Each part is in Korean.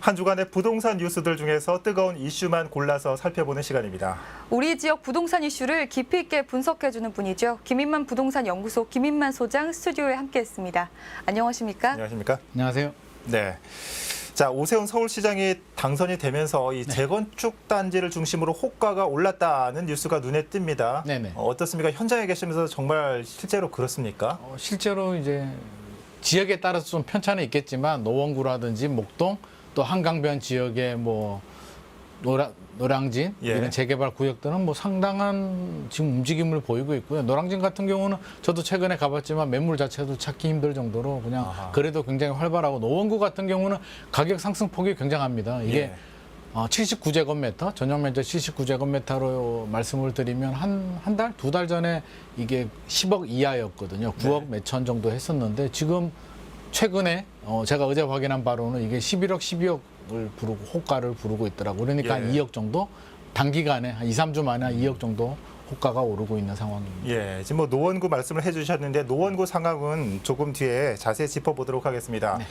한 주간의 부동산 뉴스들 중에서 뜨거운 이슈만 골라서 살펴보는 시간입니다. 우리 지역 부동산 이슈를 깊이 있게 분석해주는 분이죠. 김인만 부동산 연구소 김인만 소장 스튜디오에 함께했습니다. 안녕하십니까? 안녕하십니까? 안녕하세요. 네. 자, 오세훈 서울시장이 당선이 되면서 이 재건축 단지를 중심으로 호가가 올랐다는 뉴스가 눈에 띕니다. 네네. 어, 어떻습니까? 현장에 계시면서 정말 실제로 그렇습니까? 어, 실제로 이제 지역에 따라서 좀 편차는 있겠지만 노원구라든지 목동 또 한강변 지역의 뭐 노라, 노량진 예. 이런 재개발 구역들은 뭐 상당한 지금 움직임을 보이고 있고요. 노량진 같은 경우는 저도 최근에 가봤지만 매물 자체도 찾기 힘들 정도로 그냥 아하. 그래도 굉장히 활발하고 노원구 같은 경우는 가격 상승폭이 굉장합니다. 이게 예. 어, 79제곱미터, 전용 면적 79제곱미터로 말씀을 드리면 한, 한 달, 두 달 전에 이게 10억 이하였거든요. 9억 몇천 정도 했었는데 지금 최근에 어, 제가 어제 확인한 바로는 이게 11억, 12억을 부르고, 호가를 부르고 있더라고요. 그러니까 한 예. 2억 정도 단기간에 한 2, 3주 만에 한 2억 정도 호가가 오르고 있는 상황입니다. 예, 지금 뭐 노원구 말씀을 해주셨는데 노원구 상황은 조금 뒤에 자세히 짚어보도록 하겠습니다. 네.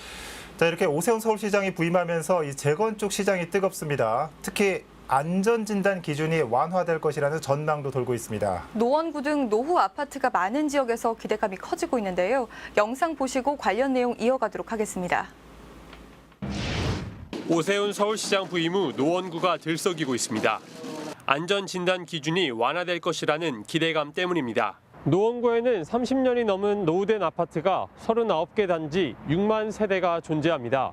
자, 이렇게 오세훈 서울시장이 부임하면서 이 재건축 시장이 뜨겁습니다. 특히 안전진단 기준이 완화될 것이라는 전망도 돌고 있습니다. 노원구 등 노후 아파트가 많은 지역에서 기대감이 커지고 있는데요. 영상 보시고 관련 내용 이어가도록 하겠습니다. 오세훈 서울시장 부임 후 노원구가 들썩이고 있습니다. 안전 진단 기준이 완화될 것이라는 기대감 때문입니다. 노원구에는 30년이 넘은 노후된 아파트가 39개 단지 6만 세대가 존재합니다.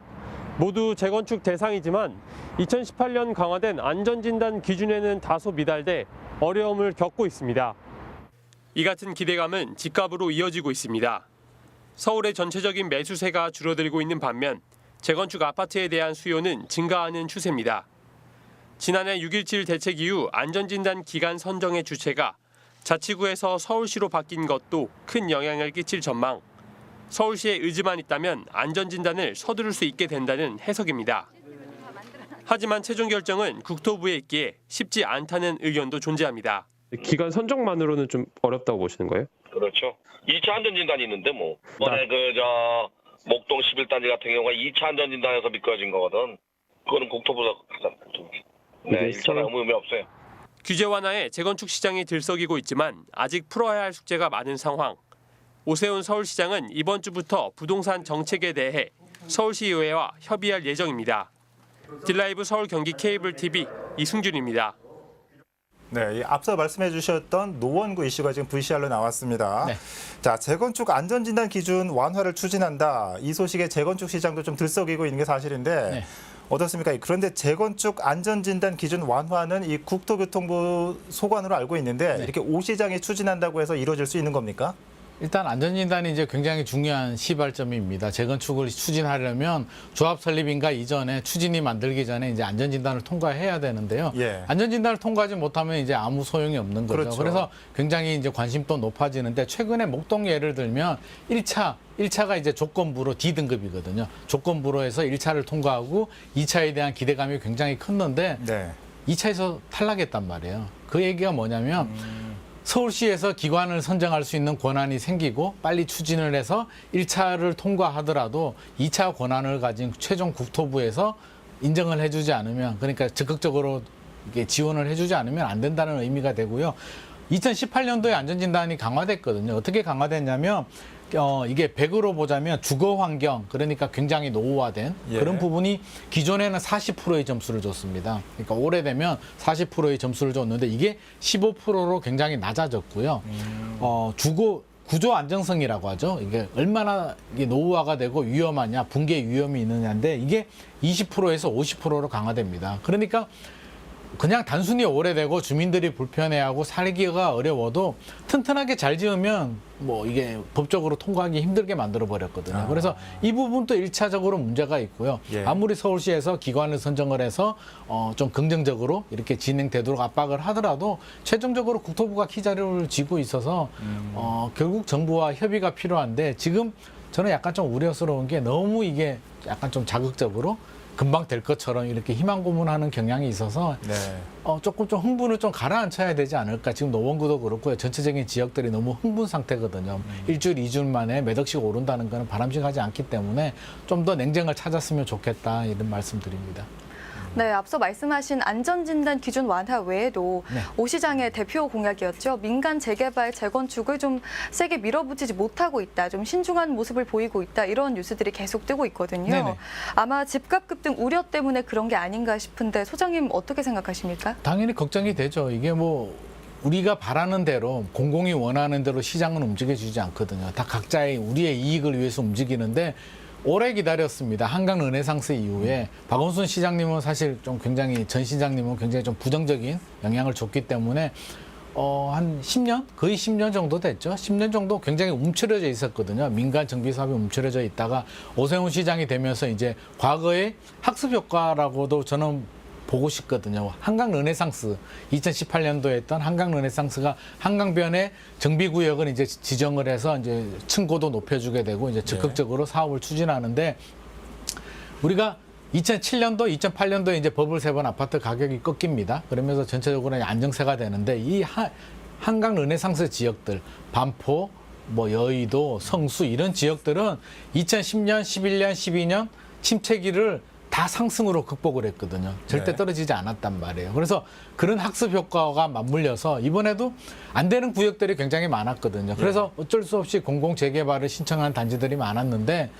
모두 재건축 대상이지만 2018년 강화된 안전 진단 기준에는 다소 미달돼 어려움을 겪고 있습니다. 이 같은 기대감은 집값으로 이어지고 있습니다. 서울의 전체적인 매수세가 줄어들고 있는 반면 재건축 아파트에 대한 수요는 증가하는 추세입니다. 지난해 6.17 대책 이후 안전진단 기간 선정의 주체가 자치구에서 서울시로 바뀐 것도 큰 영향을 끼칠 전망. 서울시의 의지만 있다면 안전진단을 서두를 수 있게 된다는 해석입니다. 하지만 최종 결정은 국토부에 있기에 쉽지 않다는 의견도 존재합니다. 기간 선정만으로는 좀 어렵다고 보시는 거예요? 그렇죠. 2차 안전진단이 있는데 뭐. 이번에 그저 목동 11단지 같은 경우가 2차 안전진단에서 미끄러진 거거든. 그거는 국토부가 하잖아요. 네, 이게 1차는 아무 의미 없어요. 규제 완화에 재건축 시장이 들썩이고 있지만 아직 풀어야 할 숙제가 많은 상황. 오세훈 서울시장은 이번 주부터 부동산 정책에 대해 서울시의회와 협의할 예정입니다. 딜라이브 서울 경기 케이블 TV 이승준입니다. 네, 이 앞서 말씀해 주셨던 노원구 이슈가 지금 VCR로 나왔습니다. 네. 자, 재건축 안전진단 기준 완화를 추진한다. 이 소식에 재건축 시장도 좀 들썩이고 있는 게 사실인데 네. 어떻습니까? 그런데 재건축 안전진단 기준 완화는 이 국토교통부 소관으로 알고 있는데 네. 이렇게 오 시장이 추진한다고 해서 이루어질 수 있는 겁니까? 일단 안전진단이 이제 굉장히 중요한 시발점입니다. 재건축을 추진하려면 조합 설립인가 이전에 추진이 만들기 전에 이제 안전진단을 통과해야 되는데요. 예. 안전진단을 통과하지 못하면 이제 아무 소용이 없는 거죠. 그렇죠. 그래서 굉장히 이제 관심도 높아지는데 최근에 목동 예를 들면 1차 1차가 이제 조건부로 D등급이거든요. 조건부로 해서 1차를 통과하고 2차에 대한 기대감이 굉장히 컸는데 네. 2차에서 탈락했단 말이에요. 그 얘기가 뭐냐면 서울시에서 기관을 선정할 수 있는 권한이 생기고 빨리 추진을 해서 1차를 통과하더라도 2차 권한을 가진 최종 국토부에서 인정을 해주지 않으면 그러니까 적극적으로 지원을 해주지 않으면 안 된다는 의미가 되고요. 2018년도에 안전진단이 강화됐거든요. 어떻게 강화됐냐면 어, 이게 100으로 보자면 주거 환경 그러니까 굉장히 노후화된 예. 그런 부분이 기존에는 40%의 점수를 줬습니다. 그러니까 오래되면 40%의 점수를 줬는데 이게 15%로 굉장히 낮아졌고요. 어, 주거 구조 안정성이라고 하죠. 이게 얼마나 이게 노후화가 되고 위험하냐, 붕괴 위험이 있느냐인데 이게 20%에서 50%로 강화됩니다. 그러니까 그냥 단순히 오래되고 주민들이 불편해하고 살기가 어려워도 튼튼하게 잘 지으면 뭐 이게 법적으로 통과하기 힘들게 만들어 버렸거든요. 아. 그래서 이 부분도 일차적으로 문제가 있고요. 예. 아무리 서울시에서 기관을 선정을 해서 어 좀 긍정적으로 이렇게 진행되도록 압박을 하더라도 최종적으로 국토부가 키 자료를 쥐고 있어서 어 결국 정부와 협의가 필요한데 지금 저는 약간 좀 우려스러운 게 너무 이게 약간 좀 자극적으로 금방 될 것처럼 이렇게 희망 고문하는 경향이 있어서 네. 어, 조금 좀 흥분을 좀 가라앉혀야 되지 않을까. 지금 노원구도 그렇고요. 전체적인 지역들이 너무 흥분 상태거든요. 일주일, 이주일 만에 몇 억씩 오른다는 거는 바람직하지 않기 때문에 좀 더 냉정을 찾았으면 좋겠다. 이런 말씀 드립니다. 네, 앞서 말씀하신 안전진단 기준 완화 외에도 네. 오 시장의 대표 공약이었죠. 민간 재개발, 재건축을 좀 세게 밀어붙이지 못하고 있다. 좀 신중한 모습을 보이고 있다. 이런 뉴스들이 계속 뜨고 있거든요. 네네. 아마 집값 급등 우려 때문에 그런 게 아닌가 싶은데 소장님 어떻게 생각하십니까? 당연히 걱정이 되죠. 이게 뭐 우리가 바라는 대로 공공이 원하는 대로 시장은 움직여주지 않거든요. 다 각자의 우리의 이익을 위해서 움직이는데 오래 기다렸습니다. 한강 르네상스 이후에 박원순 시장님은 사실 좀 굉장히 전 시장님은 굉장히 좀 부정적인 영향을 줬기 때문에 어, 한 10년? 거의 10년 정도 됐죠. 10년 정도 굉장히 움츠려져 있었거든요. 민간 정비 사업이 움츠려져 있다가 오세훈 시장이 되면서 이제 과거의 학습 효과라고도 저는 보고 싶거든요. 한강 르네상스 2018년도에 했던 한강 르네상스가 한강변에 정비 구역을 이제 지정을 해서 이제 층고도 높여주게 되고 이제 적극적으로 사업을 추진하는데 우리가 2007년도, 2008년도에 이제 버블 세 번 아파트 가격이 꺾입니다. 그러면서 전체적으로 안정세가 되는데 이 하- 한강 르네상스 지역들, 반포, 뭐 여의도, 성수 이런 지역들은 2010년, 11년, 12년 침체기를 다 상승으로 극복을 했거든요. 절대 네. 떨어지지 않았단 말이에요. 그래서 그런 학습 효과가 맞물려서 이번에도 안 되는 구역들이 굉장히 많았거든요. 그래서 어쩔 수 없이 공공 재개발을 신청한 단지들이 많았는데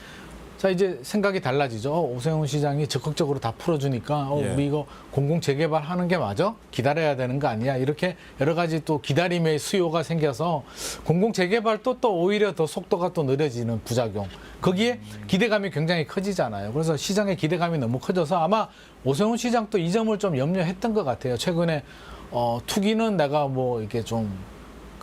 자 이제 생각이 달라지죠. 어, 오세훈 시장이 적극적으로 다 풀어주니까 어, 예. 우리 이거 공공 재개발 하는 게 맞아? 기다려야 되는 거 아니야? 이렇게 여러 가지 또 기다림의 수요가 생겨서 공공 재개발도 또 오히려 더 속도가 또 느려지는 부작용. 거기에 기대감이 굉장히 커지잖아요. 그래서 시장의 기대감이 너무 커져서 아마 오세훈 시장도 이 점을 좀 염려했던 것 같아요. 최근에 어, 투기는 내가 뭐 이렇게 좀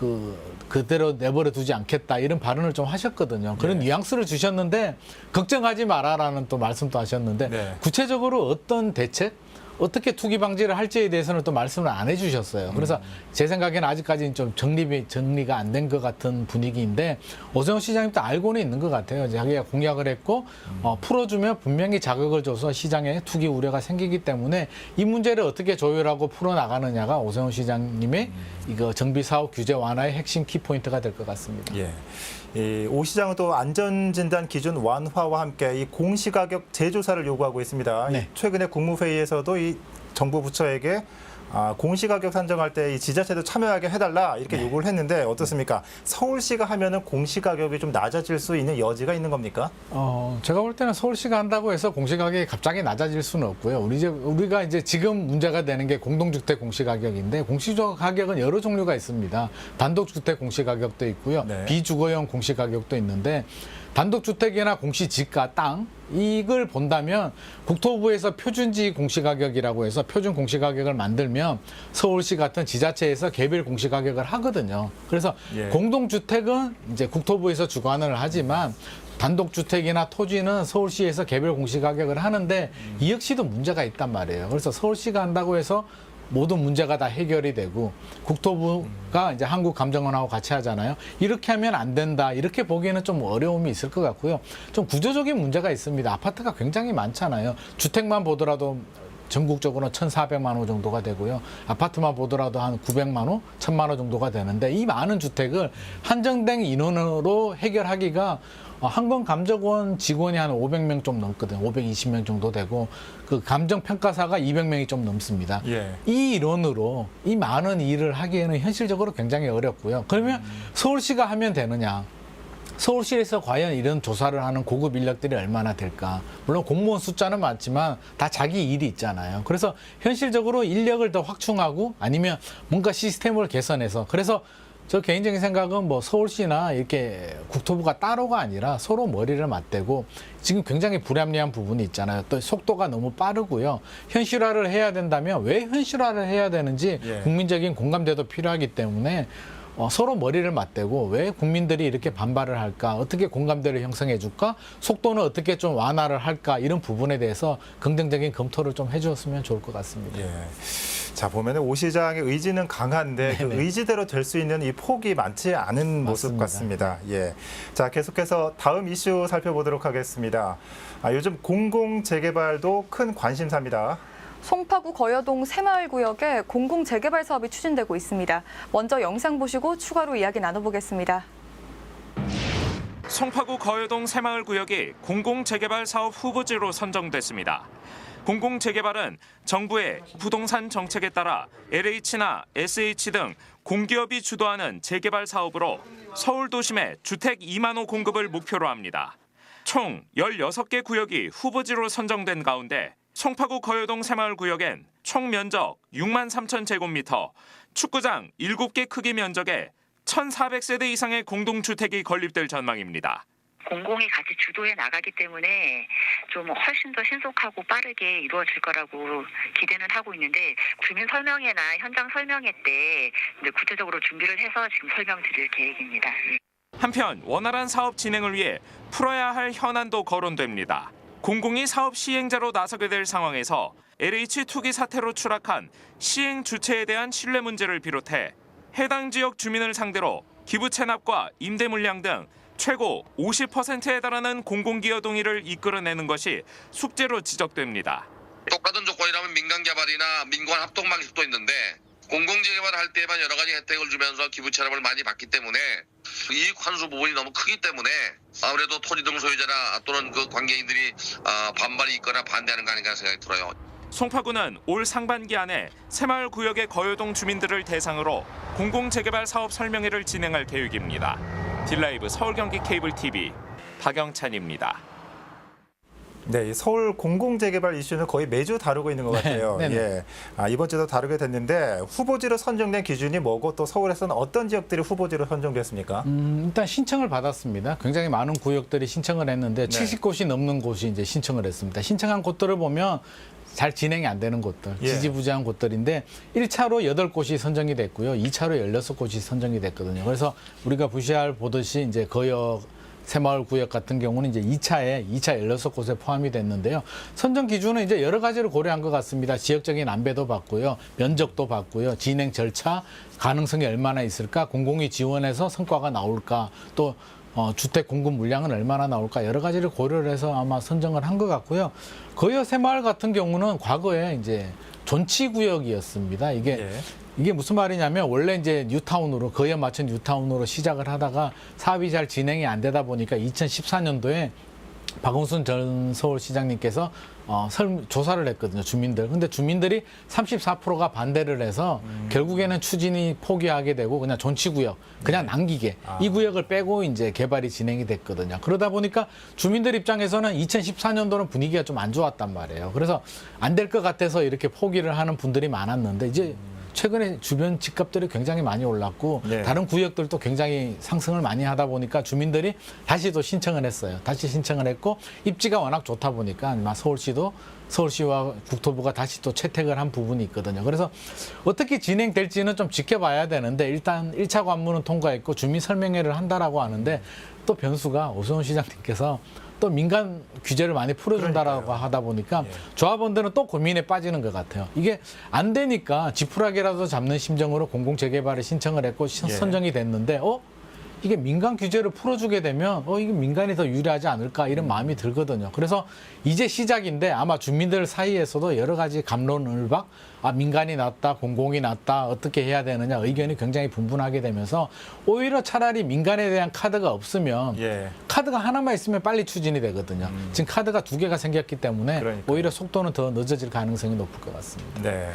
그 그대로 내버려 두지 않겠다 이런 발언을 좀 하셨거든요. 그런 네. 뉘앙스를 주셨는데 걱정하지 마라라는 또 말씀도 하셨는데 네. 구체적으로 어떤 대책 어떻게 투기 방지를 할지에 대해서는 또 말씀을 안 해주셨어요. 그래서 제 생각에는 아직까지는 좀 정립이 정리가 안 된 것 같은 분위기인데 오세훈 시장님도 알고는 있는 것 같아요. 자기가 공약을 했고 어, 풀어주면 분명히 자극을 줘서 시장에 투기 우려가 생기기 때문에 이 문제를 어떻게 조율하고 풀어 나가느냐가 오세훈 시장님의 이거 정비 사업 규제 완화의 핵심 키 포인트가 될 것 같습니다. 예. 이오 시장은 또 안전진단 기준 완화와 함께 이 공시가격 재조사를 요구하고 있습니다. 이 네. 최근에 국무회의에서도 이 정부 부처에게 아, 공시가격 산정할 때 이 지자체도 참여하게 해달라 이렇게 네. 요구를 했는데 어떻습니까? 서울시가 하면은 공시가격이 좀 낮아질 수 있는 여지가 있는 겁니까? 어, 제가 볼 때는 서울시가 한다고 해서 공시가격이 갑자기 낮아질 수는 없고요. 우리 이제 우리가 이제 지금 문제가 되는 게 공동주택 공시가격인데 공시가격은 여러 종류가 있습니다. 단독주택 공시가격도 있고요. 네. 비주거용 공시가격도 있는데 단독주택이나 공시지가 땅 이걸 본다면 국토부에서 표준지 공시가격이라고 해서 표준 공시가격을 만들면 서울시 같은 지자체에서 개별 공시가격을 하거든요. 그래서 예. 공동주택은 이제 국토부에서 주관을 하지만 단독주택이나 토지는 서울시에서 개별 공시가격을 하는데 이 역시도 문제가 있단 말이에요. 그래서 서울시가 한다고 해서 모든 문제가 다 해결이 되고 국토부가 이제 한국 감정원하고 같이 하잖아요. 이렇게 하면 안 된다. 이렇게 보기에는 좀 어려움이 있을 것 같고요. 좀 구조적인 문제가 있습니다. 아파트가 굉장히 많잖아요. 주택만 보더라도 전국적으로 1,400만 호 정도가 되고요. 아파트만 보더라도 한 900만 호, 1,000만 호 정도가 되는데 이 많은 주택을 한정된 인원으로 해결하기가 어, 한국감정원 직원이 한 500명 좀 넘거든요. 520명 정도 되고 그 감정평가사가 200명이 좀 넘습니다. 예. 이 인원으로 이 많은 일을 하기에는 현실적으로 굉장히 어렵고요. 그러면 서울시가 하면 되느냐? 서울시에서 과연 이런 조사를 하는 고급 인력들이 얼마나 될까? 물론 공무원 숫자는 많지만 다 자기 일이 있잖아요. 그래서 현실적으로 인력을 더 확충하고 아니면 뭔가 시스템을 개선해서 그래서 저 개인적인 생각은 뭐 서울시나 이렇게 국토부가 따로가 아니라 서로 머리를 맞대고 지금 굉장히 불합리한 부분이 있잖아요. 또 속도가 너무 빠르고요. 현실화를 해야 된다면 왜 현실화를 해야 되는지 예. 국민적인 공감대도 필요하기 때문에 어, 서로 머리를 맞대고 왜 국민들이 이렇게 반발을 할까? 어떻게 공감대를 형성해 줄까? 속도는 어떻게 좀 완화를 할까? 이런 부분에 대해서 긍정적인 검토를 좀 해주었으면 좋을 것 같습니다. 예. 자 보면은 오 시장의 의지는 강한데 그. 의지대로 될 수 있는 이 폭이 많지 않은 모습 맞습니다. 같습니다. 예. 자 계속해서 다음 이슈 살펴보도록 하겠습니다. 아, 요즘 공공 재개발도 큰 관심사입니다. 송파구 거여동 새마을 구역에 공공 재개발 사업이 추진되고 있습니다. 먼저 영상 보시고 추가로 이야기 나눠보겠습니다. 송파구 거여동 새마을 구역이 공공재개발 사업 후보지로 선정됐습니다. 공공재개발은 정부의 부동산 정책에 따라 LH나 SH 등 공기업이 주도하는 재개발 사업으로 서울 도심에 주택 2만 호 공급을 목표로 합니다. 총 16개 구역이 후보지로 선정된 가운데 송파구 거여동 새마을 구역엔 총 면적 6만 3천 제곱미터, 축구장 7개 크기 면적에 1,400세대 이상의 공동주택이 건립될 전망입니다. 공공이 같이 주도해 나가기 때문에 좀 훨씬 더 신속하고 빠르게 이루어질 거라고 기대는 하고 있는데 주민 설명회나 현장 설명회 때 구체적으로 준비를 해서 지금 설명드릴 계획입니다. 한편 원활한 사업 진행을 위해 풀어야 할 현안도 거론됩니다. 공공이 사업 시행자로 나서게 될 상황에서 LH 투기 사태로 추락한 시행 주체에 대한 신뢰 문제를 비롯해 해당 지역 주민을 상대로 기부 체납과 임대 물량 등 최고 50%에 달하는 공공기여 동의를 이끌어내는 것이 숙제로 지적됩니다. 똑같은 조건이라면 민간 개발이나 민관 합동 방식도 있는데 공공재개발 할 때만 여러 가지 혜택을 주면서 기부 체납을 많이 받기 때문에 이익 환수 부분이 너무 크기 때문에 아무래도 토지 등 소유자나 또는 그 관계인들이 아, 반발이 있거나 반대하는 거 아닌가 생각이 들어요. 송파구는 올 상반기 안에 새마을 구역의 거여동 주민들을 대상으로 공공재개발 사업 설명회를 진행할 계획입니다. 딜라이브 서울 경기 케이블 TV 박영찬입니다. 네, 이 서울 공공 재개발 이슈는 거의 매주 다루고 있는 것 같아요. 네네. 예. 아, 이번 주도 다루게 됐는데 후보지로 선정된 기준이 뭐고 또 서울에서는 어떤 지역들이 후보지로 선정됐습니까? 음, 일단 신청을 받았습니다. 굉장히 많은 구역들이 신청을 했는데 네. 70곳이 넘는 곳이 이제 신청을 했습니다. 신청한 곳들을 보면 잘 진행이 안 되는 곳들, 예. 지지부진한 곳들인데 1차로 8곳이 선정이 됐고요. 2차로 16곳이 선정이 됐거든요. 그래서 우리가 VCR 보듯이 이제 거역 새마을 구역 같은 경우는 이제 2차에 2차 16곳에 포함이 됐는데요. 선정 기준은 이제 여러 가지를 고려한 것 같습니다. 지역적인 안배도 봤고요. 면적도 봤고요. 진행 절차, 가능성이 얼마나 있을까, 공공이 지원해서 성과가 나올까, 또 어, 주택 공급 물량은 얼마나 나올까 여러 가지를 고려를 해서 아마 선정을 한 것 같고요. 거여 새마을 같은 경우는 과거에 이제 존치 구역이었습니다. 이게 예. 이게 무슨 말이냐면 원래 이제 뉴타운으로 거여 맞춘 뉴타운으로 시작을 하다가 사업이 잘 진행이 안 되다 보니까 2014년도에 박원순 전 서울시장님께서 어, 설, 조사를 했거든요, 주민들. 근데 주민들이 34%가 반대를 해서 결국에는 추진이 포기하게 되고 그냥 존치구역, 그냥 남기게 이 구역을 빼고 이제 개발이 진행이 됐거든요. 그러다 보니까 주민들 입장에서는 2014년도는 분위기가 좀 안 좋았단 말이에요. 그래서 안 될 것 같아서 이렇게 포기를 하는 분들이 많았는데 이제 최근에 주변 집값들이 굉장히 많이 올랐고 네. 다른 구역들도 굉장히 상승을 많이 하다 보니까 주민들이 다시 또 신청을 했어요. 다시 신청을 했고 입지가 워낙 좋다 보니까 서울시도 서울시와 국토부가 다시 또 채택을 한 부분이 있거든요. 그래서 어떻게 진행될지는 좀 지켜봐야 되는데 일단 1차 관문은 통과했고 주민 설명회를 한다라고 하는데 또 변수가 오세훈 시장님께서 또 민간 규제를 많이 풀어준다라고 그러니까요. 하다 보니까 예. 조합원들은 또 고민에 빠지는 것 같아요. 이게 안 되니까 지푸라기라도 잡는 심정으로 공공 재개발을 신청을 했고 시- 예. 선정이 됐는데 어 이게 민간 규제를 풀어주게 되면 어 이게 민간이 더 유리하지 않을까 이런 마음이 들거든요. 그래서 이제 시작인데 아마 주민들 사이에서도 여러 가지 감론을박 아 민간이 낫다 공공이 낫다 어떻게 해야 되느냐 의견이 굉장히 분분하게 되면서 오히려 차라리 민간에 대한 카드가 없으면 예. 카드가 하나만 있으면 빨리 추진이 되거든요. 지금 카드가 두 개가 생겼기 때문에 그러니까요. 오히려 속도는 더 늦어질 가능성이 높을 것 같습니다. 네.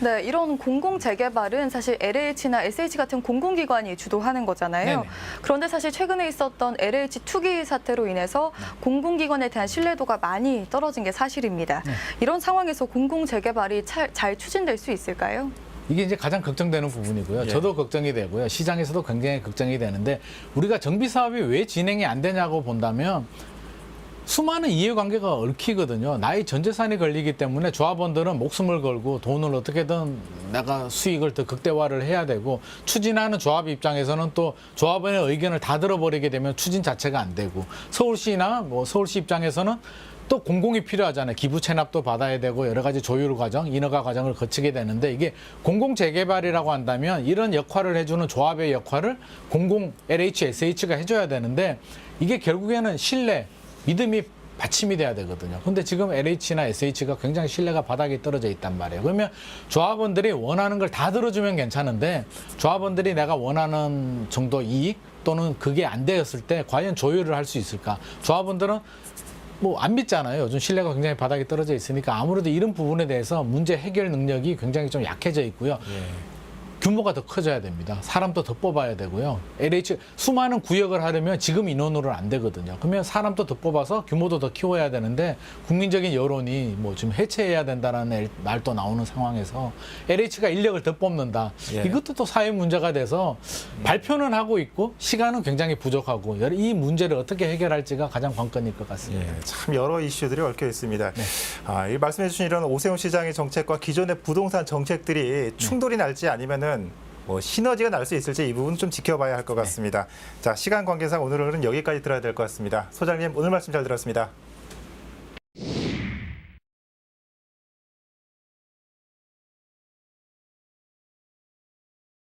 네, 이런 공공 재개발은 사실 LH나 SH 같은 공공기관이 주도하는 거잖아요. 네네. 그런데 사실 최근에 있었던 LH 투기 사태로 인해서 네. 공공기관에 대한 신뢰도가 많이 떨어진 게 사실입니다. 네. 이런 상황에서 공공 재개발이 차- 잘 추진될 수 있을까요? 이게 이제 가장 걱정되는 부분이고요. 예. 저도 걱정이 되고요. 시장에서도 굉장히 걱정이 되는데 우리가 정비 사업이 왜 진행이 안 되냐고 본다면 수많은 이해관계가 얽히거든요. 나의 전 재산이 걸리기 때문에 조합원들은 목숨을 걸고 돈을 어떻게든 내가 수익을 더 극대화를 해야 되고 추진하는 조합 입장에서는 또 조합원의 의견을 다 들어버리게 되면 추진 자체가 안 되고 서울시나 뭐 서울시 입장에서는 또 공공이 필요하잖아요. 기부 체납도 받아야 되고 여러 가지 조율 과정, 인허가 과정을 거치게 되는데 이게 공공 재개발이라고 한다면 이런 역할을 해주는 조합의 역할을 공공 LH, SH가 해줘야 되는데 이게 결국에는 신뢰, 믿음이 받침이 돼야 되거든요. 근데 지금 LH나 SH가 굉장히 신뢰가 바닥에 떨어져 있단 말이에요. 그러면 조합원들이 원하는 걸 다 들어주면 괜찮은데 조합원들이 내가 원하는 정도 이익 또는 그게 안 되었을 때 과연 조율을 할 수 있을까? 조합원들은 뭐 안 믿잖아요. 요즘 신뢰가 굉장히 바닥에 떨어져 있으니까 아무래도 이런 부분에 대해서 문제 해결 능력이 굉장히 좀 약해져 있고요. 규모가 더 커져야 됩니다. 사람도 더 뽑아야 되고요. LH 수많은 구역을 하려면 지금 인원으로는 안 되거든요. 그러면 사람도 더 뽑아서 규모도 더 키워야 되는데 국민적인 여론이 뭐 지금 해체해야 된다는 말도 나오는 상황에서 LH가 인력을 더 뽑는다. 예. 이것도 또 사회 문제가 돼서 발표는 하고 있고 시간은 굉장히 부족하고 이 문제를 어떻게 해결할지가 가장 관건일 것 같습니다. 예, 참 여러 이슈들이 얽혀 있습니다. 아, 이 말씀해 주신 이런 오세훈 시장의 정책과 기존의 부동산 정책들이 충돌이 날지 아니 보면은 뭐 시너지가 날 수 있을지 이 부분 좀 지켜봐야 할것 네. 같습니다. 자 시간 관계상 오늘은 여기까지 들어야 될 것 같습니다. 소장님 오늘 말씀 잘 들었습니다.